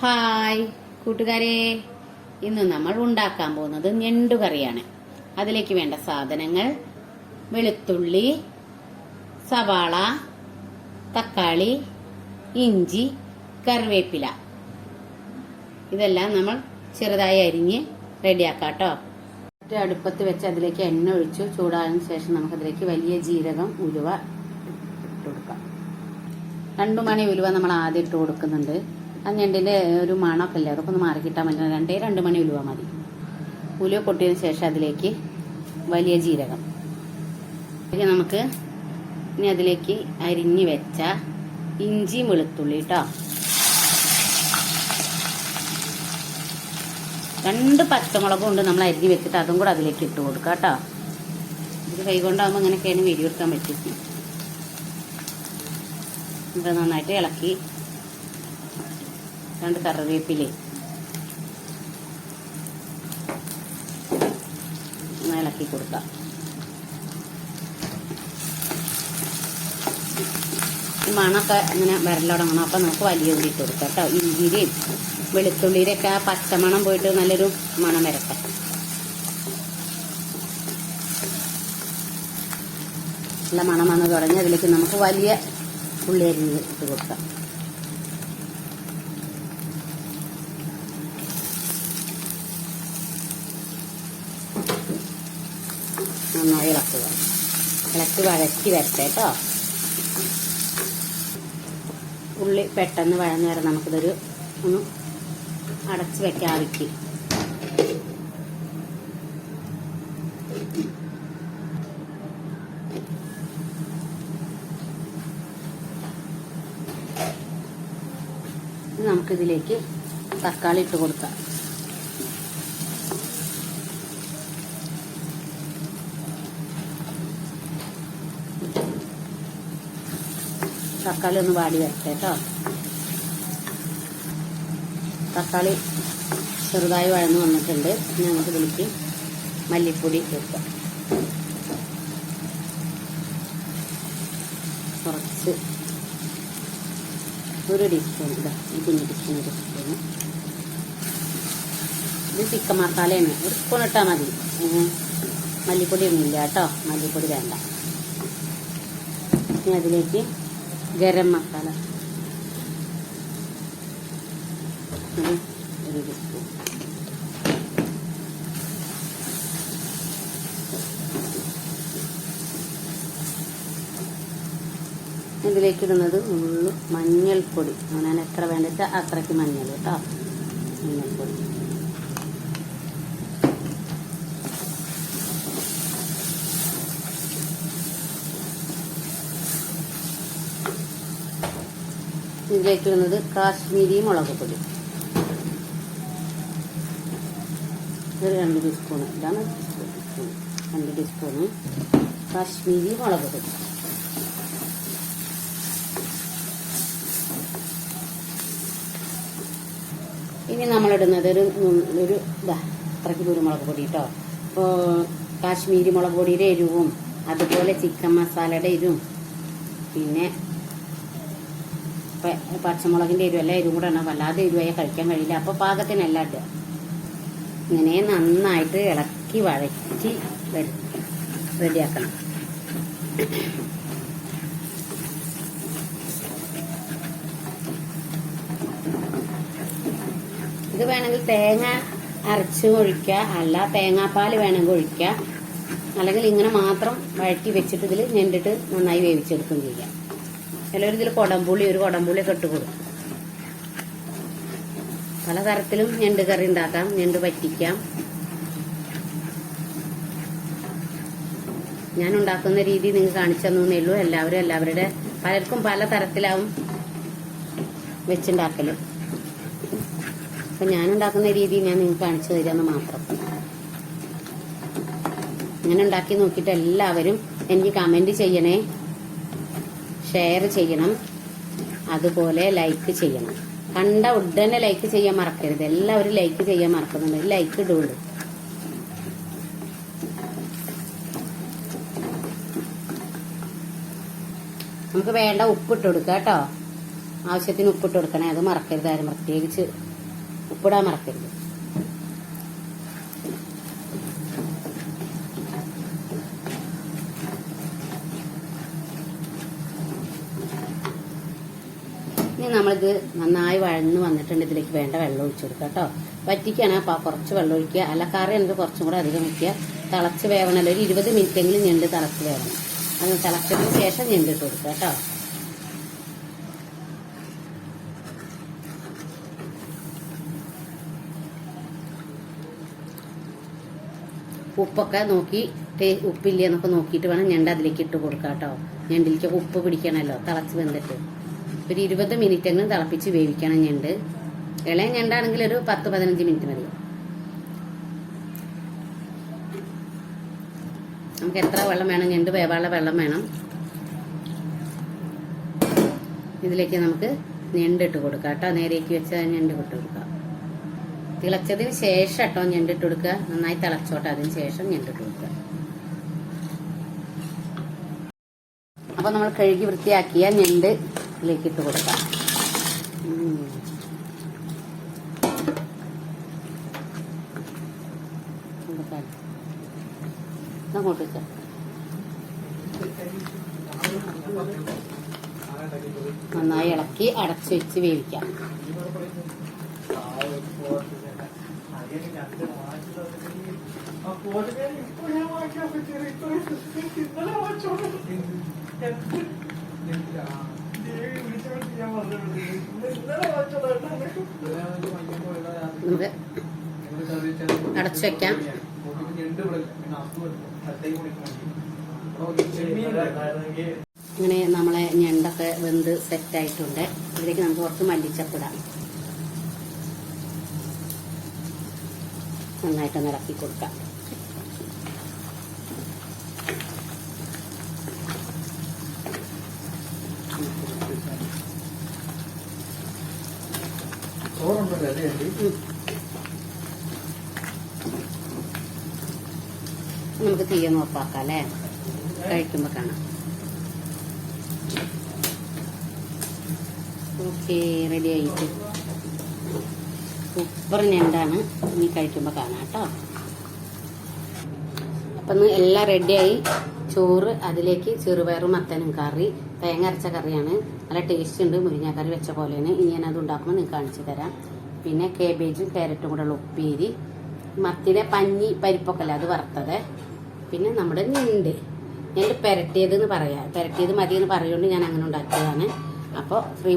Hi കൂട്ടുകാരെ. ഇന്ന് നമ്മൾ ഉണ്ടാക്കാൻ പോകുന്നത് ഞണ്ടുകറിയാണ്. അതിലേക്ക് വേണ്ട സാധനങ്ങൾ വെളുത്തുള്ളി സവാള തക്കാളി ഇഞ്ചി കറിവേപ്പില. ഇതെല്ലാം നമ്മൾ ചെറുതായി അരിഞ്ഞ് റെഡിയാക്കാം കേട്ടോ. മറ്റേ അടുപ്പത്ത് വെച്ച് അതിലേക്ക് എണ്ണ ഒഴിച്ചു. ചൂടായതിനു ശേഷം നമുക്കതിലേക്ക് വലിയ ജീരകം ഉലുവ ഇട്ട് കൊടുക്കാം. രണ്ടു മണി ഉലുവ നമ്മൾ ആദ്യം ഇട്ട് കൊടുക്കുന്നുണ്ട്. ആ ഞണ്ടിന്റെ ഒരു മണമൊക്കെ ഇല്ലേ അതൊക്കെ ഒന്ന് മാറി കിട്ടാൻ വേണ്ടി രണ്ടേ രണ്ട് മണി ഉലുവ മതി. ഉലുവ പൊട്ടിയതിന് ശേഷം അതിലേക്ക് വലിയ ജീരകം. പിന്നെ നമുക്ക് ഇനി അതിലേക്ക് അരിഞ്ഞ് വെച്ച ഇഞ്ചി വെളുത്തുള്ളി കേട്ടോ രണ്ട് പച്ചമുളകും ഉണ്ട് നമ്മൾ അരിഞ്ഞ് വെച്ചിട്ട് അതും കൂടെ അതിലേക്ക് ഇട്ട് കൊടുക്കാം കേട്ടോ ഇത് കൈകൊണ്ടാകുമ്പോൾ ഇങ്ങനെയൊക്കെയാണ് വീഡിയോ എടുക്കാൻ പറ്റും ഇത് നന്നായിട്ട് ഇളക്കി രണ്ട് കറിവേപ്പിലേ. ഇളക്കി കൊടുക്കാം. മണൊക്കെ ഇങ്ങനെ വരലുടങ്ങണം അപ്പം നമുക്ക് വലിയ ഉള്ളി കൊടുക്കാം കേട്ടോ. ഇഞ്ചിരിയും വെളുത്തുള്ളിയിലൊക്കെ ആ പച്ചമണം പോയിട്ട് നല്ലൊരു മണം വരട്ടെ. നല്ല മണം വന്ന് തുടങ്ങി അതിലേക്ക് നമുക്ക് വലിയ ഉള്ളി അരിഞ്ഞ് ഇട്ട് കൊടുക്കാം. നന്നായി ഇളക്കുക. ഇളക്കി വഴറ്റി വരട്ടെ കേട്ടോ ഉള്ളി പെട്ടെന്ന് വഴന്നു വരാം നമുക്കിതൊരു ഒന്ന് അടച്ച് വെക്കാം നമുക്കിതിലേക്ക് തക്കാളി ഇട്ട് കൊടുക്കാം. തക്കാളി ഒന്ന് വാടി വരട്ടെ കേട്ടോ തക്കാളി ചെറുതായി വഴന്ന് വന്നിട്ടുണ്ട്. ഇനി നമുക്ക് വിളിക്ക് മല്ലിപ്പൊടി ചേർക്കാം കുറച്ച് ഒരു ടീസ്പൂൺ ഇതാ ഈ കുഞ്ഞു ടീസ്പൂൺ ഒരു ഇത് ചിക്കൻ മസാലയാണ് ഒരു സ്പൂൺ ഇട്ടാൽ മതി. മല്ലിപ്പൊടി ഒന്നുമില്ല കേട്ടോ മല്ലിപ്പൊടി വേണ്ട. ഇനി അതിലേക്ക് ഗരം മസാല. ഒരു ഇതിലേക്ക് ഇടുന്നത് ഉള്ളു മഞ്ഞൾപ്പൊടി. ഞാൻ എത്ര വേണ്ടിച്ച അത്രയ്ക്ക് മഞ്ഞൾ കേട്ടോ. മഞ്ഞൾപ്പൊടി. ഇതിലേക്ക് ഇടുന്നത് കാശ്മീരി മുളക് പൊടി. രണ്ട് ടീസ്പൂൺ ഇതാണ് രണ്ട് ടീസ്പൂണ് കാശ്മീരി മുളക് പൊടി. ഇനി നമ്മളിടുന്നത് ഒരു ഒരു ഇതാ അത്രയ്ക്ക് കുരുമുളക് പൊടി കേട്ടോ ഇപ്പോൾ കാശ്മീരി മുളക് പൊടിയുടെ എരിവും അതുപോലെ ചിക്കൻ മസാലയുടെ എരിവും പിന്നെ പ- പച്ചമുളകിന്റെ എരിവ് എല്ലാം എരിവും കൂടെ ഇടണം വല്ലാതെ എരിവായി കഴിക്കാൻ കഴിയില്ല. അപ്പോൾ പാകത്തിനല്ല ഇടുക. ഇങ്ങനെ നന്നായിട്ട് ഇളക്കി വഴറ്റി റെഡിയാക്കണം. ഇത് വേണമെങ്കിൽ തേങ്ങ അരച്ച് ഒഴിക്കുക. അല്ല തേങ്ങാപ്പാൽ വേണമെങ്കിൽ ഒഴിക്കുക. അല്ലെങ്കിൽ ഇങ്ങനെ മാത്രം വഴറ്റി വെച്ചിട്ട് ഇതിൽ ഞെണ്ടിട്ട് നന്നായി വേവിച്ചെടുക്കുകയും ചെയ്യാം. ചിലർ ഇതിൽ കൊടംപുളി ഒരു കൊടംപുളി ഒക്കെ ഇട്ട് കൊടുക്കും. പലതരത്തിലും ഞണ്ട് കറി ഉണ്ടാക്കാം ഞണ്ട് പറ്റിക്കാം. ഞാൻ ഉണ്ടാക്കുന്ന രീതി നിങ്ങൾ കാണിച്ചു തന്നേ ഉള്ളൂ. എല്ലാവരും എല്ലാവരുടെ പലർക്കും പല തരത്തിലാവും വെച്ചുണ്ടാക്കൽ. അപ്പൊ ഞാൻ ഉണ്ടാക്കുന്ന രീതി ഞാൻ നിങ്ങൾക്ക് കാണിച്ചു തരാമെന്ന് മാത്രം. ഇങ്ങനെ ഉണ്ടാക്കി നോക്കിയിട്ട് എല്ലാവരും എനിക്ക് കമന്റ് ചെയ്യണേ. ഷെയർ ചെയ്യണം. അതുപോലെ ലൈക്ക് ചെയ്യണം. കണ്ട ഉടനെ ലൈക്ക് ചെയ്യാൻ മറക്കരുത്. എല്ലാവരും ലൈക്ക് ചെയ്യാൻ മറക്കുന്നുണ്ട്. ലൈക്ക് ഇടുള്ളൂ. നമുക്ക് വേണ്ട ഉപ്പിട്ട് കൊടുക്കുക കേട്ടോ. ആവശ്യത്തിന് ഉപ്പിട്ട് കൊടുക്കണേ. അത് മറക്കരുത്. പ്രത്യേകിച്ച് ഉപ്പിടാൻ മറക്കരുത്. നമ്മളിത് നന്നായി വഴന്ന് വന്നിട്ടുണ്ട്. ഇതിലേക്ക് വേണ്ട വെള്ളം ഒഴിച്ചു കൊടുക്കുക കേട്ടോ. വറ്റിക്കാണ്. കുറച്ച് വെള്ളം ഒഴിക്കുക. അല്ല കറി എന്ത് കുറച്ചും കൂടെ അധികം വയ്ക്കുക. തിളച്ച് വേവണമല്ലോ ഒരു ഇരുപത് മിനിറ്റ് എങ്കിലും ഞണ്ട് തിളച്ച് വേവണം. അത് തിളച്ചതിന് ശേഷം ഞണ്ടിട്ട് കൊടുക്കുക കേട്ടോ. ഉപ്പൊക്കെ നോക്കി ഉപ്പില്ലേ എന്നൊക്കെ നോക്കിയിട്ട് വേണം ഞണ്ട് അതിലേക്ക് ഇട്ട് കൊടുക്കാം കേട്ടോ. ഞണ്ടിലേക്ക് ഉപ്പ് പിടിക്കണമല്ലോ. തിളച്ച് വെന്തിട്ട്. ഒരു ഇരുപത് മിനിറ്റ് എങ്കിലും തിളപ്പിച്ച് വേവിക്കണം ഞണ്ട് ഇളയ ഞണ്ടാണെങ്കിൽ ഒരു പത്ത് പതിനഞ്ച് മിനിറ്റ് മതി. നമുക്ക് എത്ര വെള്ളം വേണം? ഞണ്ട് വേവാനുള്ള വെള്ളം വേണം. ഇതിലേക്ക് നമുക്ക് ഞണ്ടിട്ട് കൊടുക്കാം കേട്ടോ. നേരേക്ക് വെച്ച ഞണ്ട് ഇട്ട് കൊടുക്കാം. തിളച്ചതിന് ശേഷം കേട്ടോ ഞണ്ടിട്ട് കൊടുക്കുക. നന്നായി തിളച്ചോട്ടെ. അതിന് ശേഷം ഞണ്ടിട്ട് കൊടുക്കുക. അപ്പൊ നമ്മൾ കഴുകി വൃത്തിയാക്കിയ ഞണ്ട് ഇതിലേക്ക് ഇട്ട് കൊടുക്കാം. അങ്ങോട്ട് വെച്ചോ. നന്നായി ഇളക്കി അടച്ചു വെച്ച് വേവിക്കാം അടച്ചു വെക്കാം. ഇങ്ങനെ നമ്മളെ ഞണ്ടൊക്കെ വെന്ത് സെറ്റ് ആയിട്ടുണ്ട്. ഇതിലേക്ക് നമുക്ക് കുറച്ച് മല്ലിച്ചപ്പിടാം നന്നായിട്ടൊന്ന് ഇളക്കി കൊടുക്കാം. നമുക്ക് തീയൊന്ന് ഉറപ്പാക്കാം അല്ലേ? കഴിക്കുമ്പോൾ കാണാം. ഓക്കെ റെഡി ആയിട്ട്. സൂപ്പർ ഞണ്ടാണ് ഇനി കഴിക്കുമ്പോൾ കാണാം കേട്ടോ. അപ്പം എല്ലാം റെഡിയായി ചോറ് അതിലേക്ക് ചെറുപയറും മത്തനും കറി തേങ്ങ അരച്ച കറിയാണ്. നല്ല ടേസ്റ്റ് ഉണ്ട്. മുരിങ്ങാക്കറി വെച്ച പോലെയാണ്. ഇനി ഞാനത് ഉണ്ടാക്കുമ്പോൾ നിങ്ങൾക്ക് കാണിച്ചു തരാം. പിന്നെ കേബേജും ക്യാരറ്റും കൂടെയുള്ള ഉപ്പേരി മത്തിലെ പഞ്ഞി പരിപ്പൊക്കല്ല അത് വറുത്തത്. പിന്നെ നമ്മുടെ ഞണ്ട്. ഞണ്ട് പെരട്ടിയത് എന്ന് പറയാം. പെരട്ടിയത് മതി എന്ന് പറയുകൊണ്ട് ഞാൻ അങ്ങനെ ഉണ്ടാക്കിയതാണ്. അപ്പോൾ ഫ്രീ